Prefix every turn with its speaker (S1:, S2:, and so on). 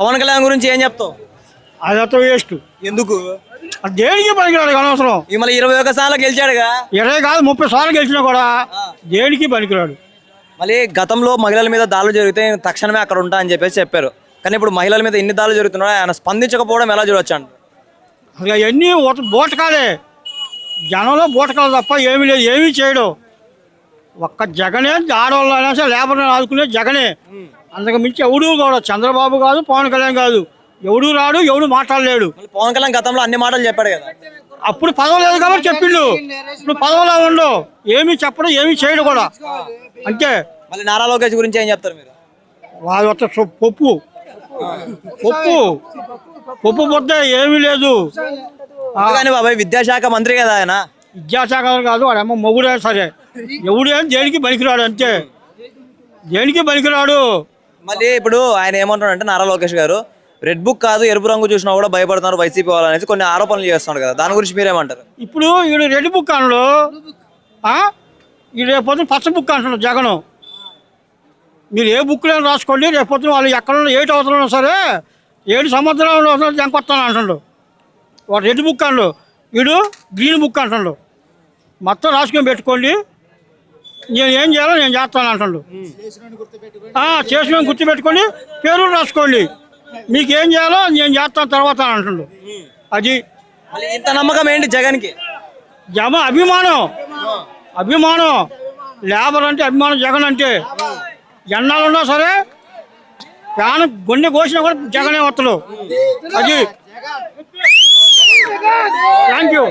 S1: పవన్ కళ్యాణ్ గురించి ఏం చెప్తావు?
S2: అదంతా వేస్ట్.
S1: ఎందుకు?
S2: అది దేనికి పనికిరాడు అనవసరం.
S1: ఈ మళ్ళీ ఇరవై ఒక సార్లు గెలిచాడుగా?
S2: ఇరవై కాదు ముప్పై సార్లు గెలిచినా కూడా దేనికి పనికిరాడు?
S1: మళ్ళీ గతంలో మహిళల మీద దాడులు జరిగితే నేను తక్షణమే అక్కడ ఉంటా అని చెప్పేసి చెప్పారు. కానీ ఇప్పుడు మహిళల మీద ఎన్ని దాడులు జరుగుతున్నాయో ఆయన స్పందించకపోవడం ఎలా చూడొచ్చు అంట
S2: అసలు అవన్నీ బూటకాలే. జనంలో బూటకాలు తప్ప ఏమీ లేదు ఏమీ చేయడు. ఒక్క జగనే ఆడవాళ్ళైనా సరే లేబర్ ఆదుకునే జగనే. అంతకు మించి ఎవడు కూడా చంద్రబాబు కాదు పవన్ కళ్యాణ్ కాదు ఎవడు రాడు ఎవడు మాట్లాడలేడు.
S1: పవన్ కళ్యాణ్ గతంలో అన్ని మాటలు చెప్పాడు కదా.
S2: అప్పుడు పదవి లేదు కాబట్టి చెప్పిండు. ఇప్పుడు పదవిలో ఉండు ఏమీ చెప్పడు ఏమీ చేయడు కూడా. అంతే.
S1: మళ్ళీ నారా లోకేష్ గురించి ఏం చెప్తారు మీరు?
S2: వాళ్ళ సొ- పప్పు. పప్పు. పప్పు ముద్ద ఏమీ లేదు.
S1: కానీ బాబాయ్ విద్యాశాఖ మంత్రి కదా ఆయన.
S2: విద్యాశాఖ కాదు వాడేమో మొగుడే సరే. ఎవడేం దేనికి పనికిరాడు అంతే. దేనికి పనికిరాడు.
S1: మళ్ళీ ఇప్పుడు ఆయన ఏమంటాడంటే నారా లోకేష్ గారు రెడ్ బుక్ కాదు ఎరుపు రంగు చూసినా కూడా భయపడుతున్నారు వైసీపీ వాళ్ళు అనేసి కొన్ని ఆరోపణలు చేస్తున్నాడు కదా దాని గురించి మీరేమంటారు?
S2: ఇప్పుడు ఈడు రెడ్ బుక్ అనడు ఈ రేపొద్దున పచ్చ బుక్ అంటున్నాడు జగను. మీరు ఏ బుక్లో రాసుకోండి రేపొద్దున వాళ్ళు ఎక్కడ ఏటి అవసరం సరే ఏడు సంవత్సరాలు అవసరం జంకొస్తాను అంటుండు వాడు రెడ్ బుక్ అనడు వీడు గ్రీన్ బుక్ అంటుండు మొత్తం రాసుకొని పెట్టుకోండి. నేను ఏం చేయాలో నేను చేస్తాను అంటుండు. ఆ, చేసిన గుర్తుపెట్టుకోండి పేరు రాసుకోండి. మీకు ఏం చేయాలో నేను చేస్తాను తర్వాత అని అంటుండు. అది
S1: ఇంత నమ్మకం ఏంటి జగన్కి?
S2: జమ అభిమానం. అభిమానం. లేబర్ అంటే అభిమానం జగన్ అంటే. ఎన్నాళ్ళు ఉన్నా సరే ప్రాణం గుండె కోసినా కూడా జగనే వస్తాడు. అది. Thank you